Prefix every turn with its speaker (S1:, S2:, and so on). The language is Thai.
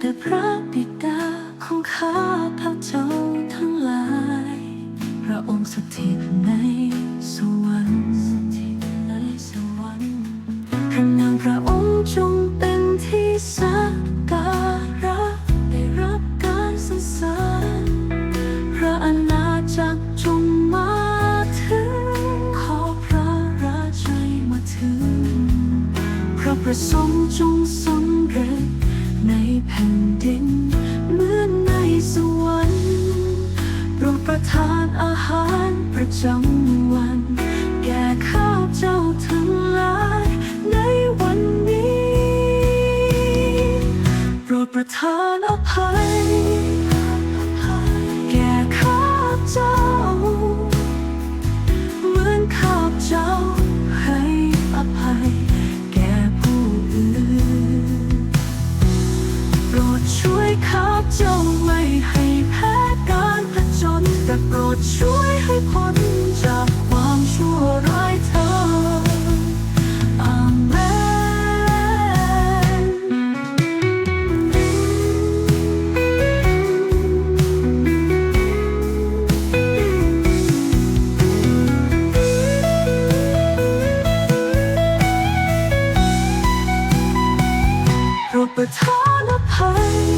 S1: แต่พระบิดาของข้าพระเจ้าทั้งหลาย พระองค์สถิตในสวรรค์สถิตในสวรรค์พระนามพระองค์จงเป็นที่สักการะได้รับการสรรเสริญพระอาณาจักรจงมาถึง ขอพระราชัยมาถึง พระประสงค์จง โปรดประทานอภัย รูปประทานอภัย